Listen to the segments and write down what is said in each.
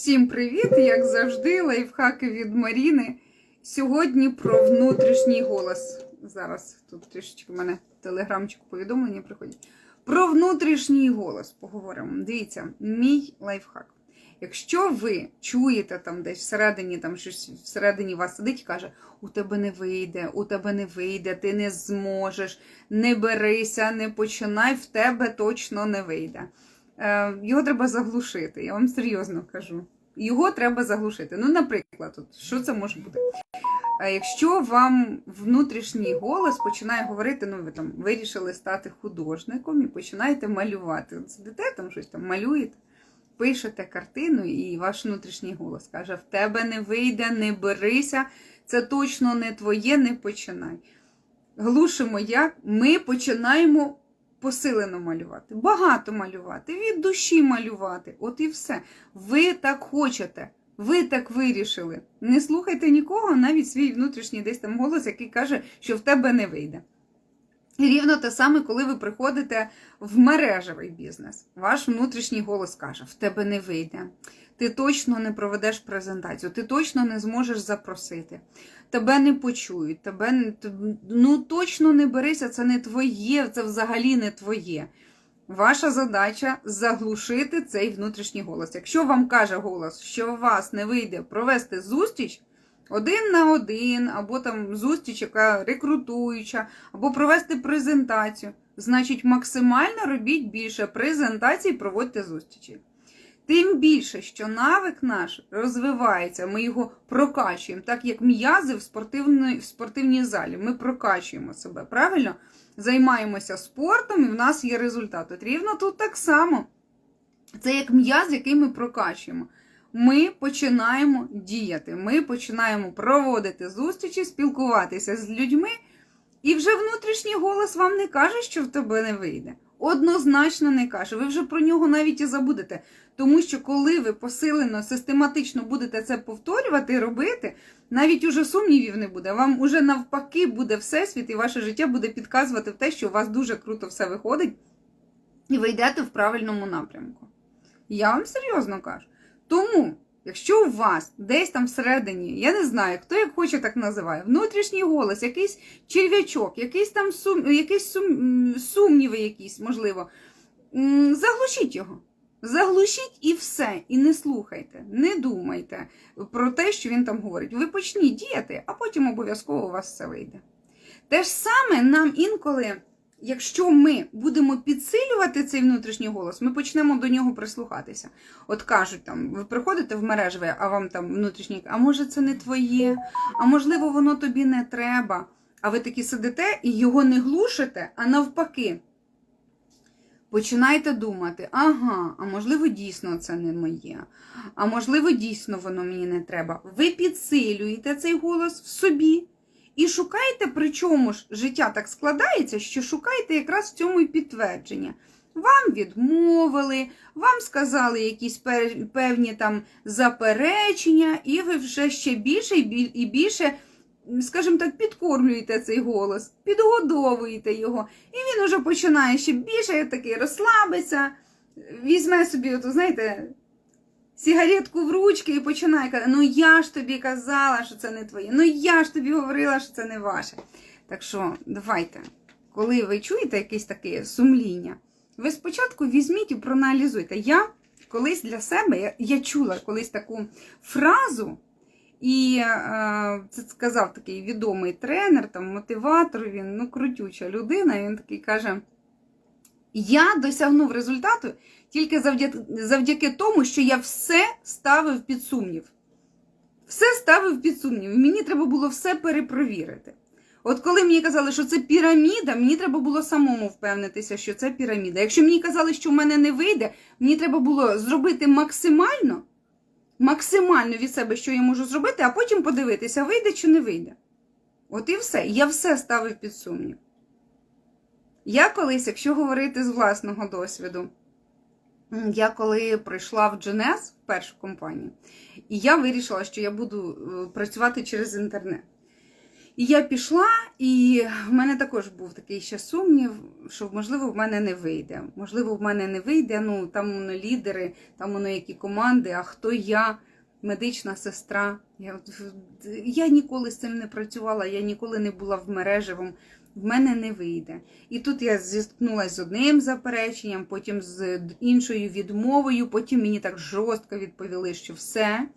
Всім привіт! Як завжди, лайфхаки від Маріни. Сьогодні про внутрішній голос. Зараз тут трішечки в мене телеграмчику повідомлення приходять. Про внутрішній голос поговоримо. Дивіться, мій лайфхак. Якщо ви чуєте там десь всередині, там щось всередині вас сидить і каже, у тебе не вийде, у тебе не вийде, ти не зможеш, не берися, не починай, в тебе точно не вийде. Е, Його треба заглушити, я вам серйозно кажу. Його треба заглушити. Ну, наприклад, от, що це може бути? Якщо вам внутрішній голос починає говорити, ну ви там вирішили стати художником і починаєте малювати. От Сидите там щось там малюєте, пишете картину, і ваш внутрішній голос каже: в тебе не вийде, не берися, це точно не твоє, не починай. Глушимо як? Ми починаємо посилено малювати, багато малювати, від душі малювати. От і все. Ви так хочете. Ви так вирішили. Не слухайте нікого, навіть свій внутрішній десь там голос, який каже, що в тебе не вийде. Рівно те саме, коли ви приходите в мережевий бізнес. Ваш внутрішній голос каже: в тебе не вийде. Ти точно не проведеш презентацію, ти точно не зможеш запросити. Тебе не почують, тебе ну точно не берися, це не твоє, це взагалі не твоє. Ваша задача заглушити цей внутрішній голос. Якщо вам каже голос, що у вас не вийде провести зустріч один на один, або там зустріч, яка рекрутуюча, або провести презентацію, значить максимально робіть більше презентацій, проводьте зустрічі. Тим більше, що навик наш розвивається, ми його прокачуємо, так як м'язи в спортивній, в спортивній залі. Ми прокачуємо себе, правильно? Займаємося спортом і в нас є результат. От рівно тут так само. Це як м'яз, який ми прокачуємо. Ми починаємо діяти, ми починаємо проводити зустрічі, спілкуватися з людьми, і вже внутрішній голос вам не каже, що в тебе не вийде. Однозначно не каже. Ви вже про нього навіть і забудете. Тому що коли ви посилено, систематично будете це повторювати робити, навіть уже сумнівів не буде. Вам уже навпаки буде всесвіт, і ваше життя буде підказувати в те, що у вас дуже круто все виходить, і ви йдете в правильному напрямку. Я вам серйозно кажу. Тому, якщо у вас десь там всередині, я не знаю, хто як хоче так називає, внутрішній голос, якийсь черв'ячок, якийсь там сум, якісь сум, сумніви, якісь, можливо, заглушіть його. Заглушіть і все, і не слухайте, не думайте про те, що він там говорить. Ви почніть діяти, а потім обов'язково у вас все вийде. Те ж саме нам інколи, якщо ми будемо підсилювати цей внутрішній голос, ми почнемо до нього прислухатися. От кажуть, там, ви приходите в мережеве, а вам там внутрішній, а може це не твоє, а можливо, воно тобі не треба. А ви такі сидите і його не глушите, а навпаки. Починайте думати, ага, а можливо, дійсно це не моє, а можливо, дійсно воно мені не треба. Ви підсилюєте цей голос в собі і шукаєте, причому ж життя так складається, що шукаєте якраз в цьому і підтвердження. Вам відмовили, вам сказали якісь певні там заперечення, і ви вже ще більше і більше, скажімо так, підкормлюєте цей голос, підгодовуєте його. І він уже починає ще більше такий розслабиться, візьме собі, от, знаєте, сигаретку в ручки і починає казати, ну я ж тобі казала, що це не твоє, ну я ж тобі говорила, що це не ваше. Так що, давайте, коли ви чуєте якесь таке сумління, ви спочатку візьміть і проаналізуйте. Я колись для себе, я, я чула колись таку фразу, і е, це сказав такий відомий тренер, там, мотиватор, він ну, крутюча людина, і він такий каже: Я досягнув результату тільки завдяки, тому, що я все ставив під сумнів. Все ставив під сумнів. Мені треба було все перепровірити. От коли мені казали, що це піраміда, мені треба було самому впевнитися, що це піраміда. Якщо мені казали, що в мене не вийде, мені треба було зробити максимально, максимально від себе, що я можу зробити, а потім подивитися, вийде чи не вийде. От і все. Я все ставив під сумнів. Я колись, якщо говорити з власного досвіду, я коли прийшла в Дженес, в першу компанію, і я вирішила, що я буду е, працювати через інтернет. І я пішла, і в мене також був такий ще сумнів, що можливо в мене не вийде. Можливо, в мене не вийде. Ну там воно лідери, там воно які команди, а хто я, медична сестра. Я, я ніколи з цим не працювала, я ніколи не була в мережевому. В мене не вийде. І тут я зіткнулася з одним запереченням, потім з іншою відмовою, потім мені так жорстко відповіли, що все.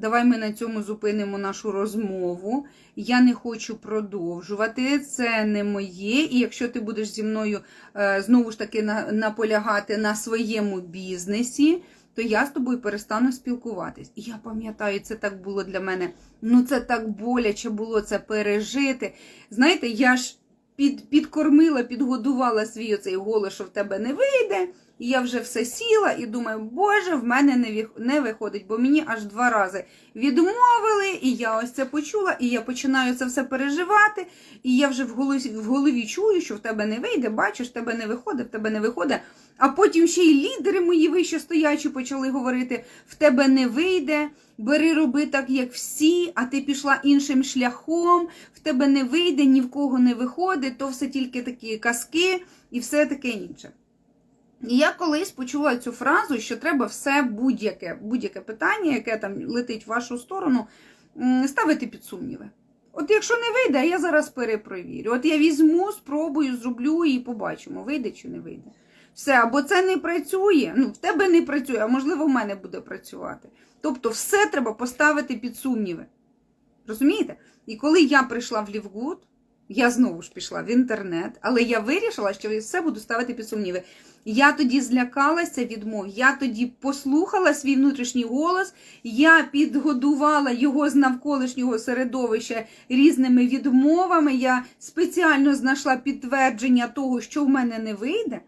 Давай ми на цьому зупинимо нашу розмову. Я не хочу продовжувати. Це не моє. І якщо ти будеш зі мною е, знову ж таки наполягати на своєму бізнесі, то я з тобою перестану спілкуватись. І я пам'ятаю, це так було для мене. Ну це так боляче було це пережити. Знаєте, я ж під, підкормила, підгодувала свій оцей голос, що в тебе не вийде. І я вже все сіла і думаю, боже, в мене не, виходить, бо мені аж два рази відмовили, і я ось це почула, і я починаю це все переживати. І я вже в голові, в голові чую, що в тебе не вийде, бачиш, в тебе не виходить, в тебе не виходить. А потім ще й лідери мої вище стоячі почали говорити: в тебе не вийде, бери роби так, як всі, а ти пішла іншим шляхом, в тебе не вийде, ні в кого не виходить, то все тільки такі казки і все таке інше. І я колись почула цю фразу, що треба все будь-яке будь-яке питання, яке там летить в вашу сторону, ставити під сумніви. От якщо не вийде, я зараз перепровірю. От я візьму, спробую, зроблю і побачимо, вийде чи не вийде. Все, або це не працює, ну в тебе не працює, а можливо, в мене буде працювати. Тобто, все треба поставити під сумніви. Розумієте? І коли я прийшла в Лівгуд, я знову ж пішла в інтернет, але я вирішила, що все буду ставити під сумніви. Я тоді злякалася відмов, я тоді послухала свій внутрішній голос, я підгодувала його з навколишнього середовища різними відмовами. Я спеціально знайшла підтвердження того, що в мене не вийде.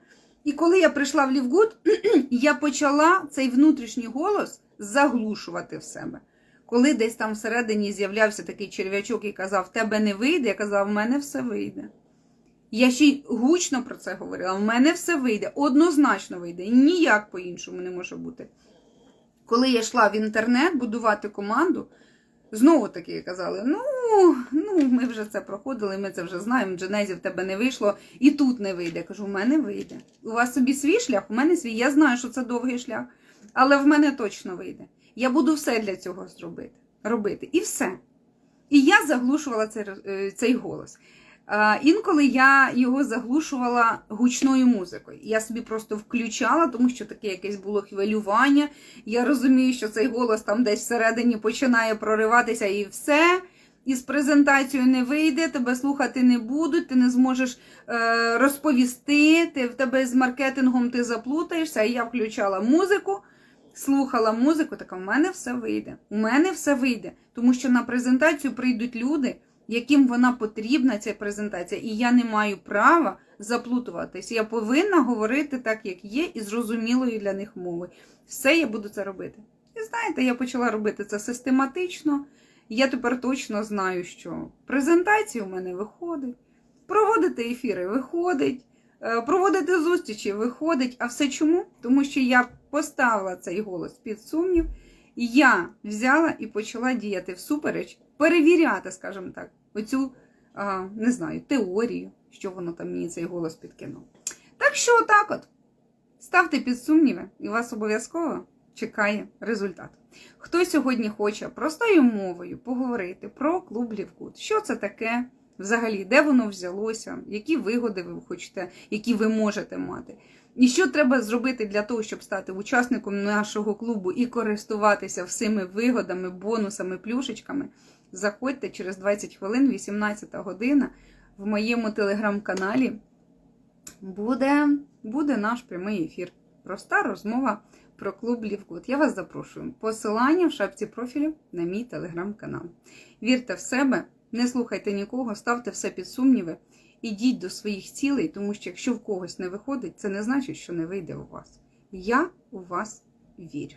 І коли я прийшла в Лівгуд, я почала цей внутрішній голос заглушувати в себе. Коли десь там всередині з'являвся такий черв'ячок і казав, в тебе не вийде, я казала, в мене все вийде. Я ще й гучно про це говорила, в мене все вийде, однозначно вийде, ніяк по-іншому не може бути. Коли я йшла в інтернет будувати команду, знову таки казали: ну, ну, ми вже це проходили, ми це вже знаємо, Дженезі в тебе не вийшло, і тут не вийде. Я кажу, в мене вийде. У вас собі свій шлях, у мене свій. Я знаю, що це довгий шлях, але в мене точно вийде. Я буду все для цього зробити. робити. І все. І я заглушувала цей, е, цей голос. Інколи я його заглушувала гучною музикою. Я собі просто включала, тому що таке якесь було хвилювання. Я розумію, що цей голос там десь всередині починає прориватися і все. І з презентацією не вийде, тебе слухати не будуть, ти не зможеш е, розповісти, ти, в тебе з маркетингом ти заплутаєшся. І я включала музику, слухала музику, така в мене все вийде. У мене все вийде. Тому що на презентацію прийдуть люди, яким вона потрібна, ця презентація, і я не маю права заплутуватись. Я повинна говорити так, як є, і зрозумілою для них мовою. Все я буду це робити. І знаєте, я почала робити це систематично. Я тепер точно знаю, що презентації у мене виходить, проводити ефіри виходить, е, проводити зустрічі виходить. А все чому? Тому що я поставила цей голос під сумнів, і я взяла і почала діяти всупереч, перевіряти, скажімо так, оцю, не знаю, теорію, що воно там мені цей голос підкинув. Так що, отак от, ставте під сумніви, і вас обов'язково чекає результат. Хто сьогодні хоче простою мовою поговорити про клуб Лівкут? Що це таке взагалі? Де воно взялося? Які вигоди ви хочете, які ви можете мати? І що треба зробити для того, щоб стати учасником нашого клубу і користуватися всіми вигодами, бонусами, плюшечками? Заходьте через 20 хвилин, 18 година, в моєму телеграм-каналі буде, буде наш прямий ефір. Проста розмова про клуб Лівгуд. Я вас запрошую. Посилання в шапці профілю на мій телеграм-канал. Вірте в себе, не слухайте нікого, ставте все під сумніви, ідіть до своїх цілей, тому що якщо в когось не виходить, це не значить, що не вийде у вас. Я у вас вірю.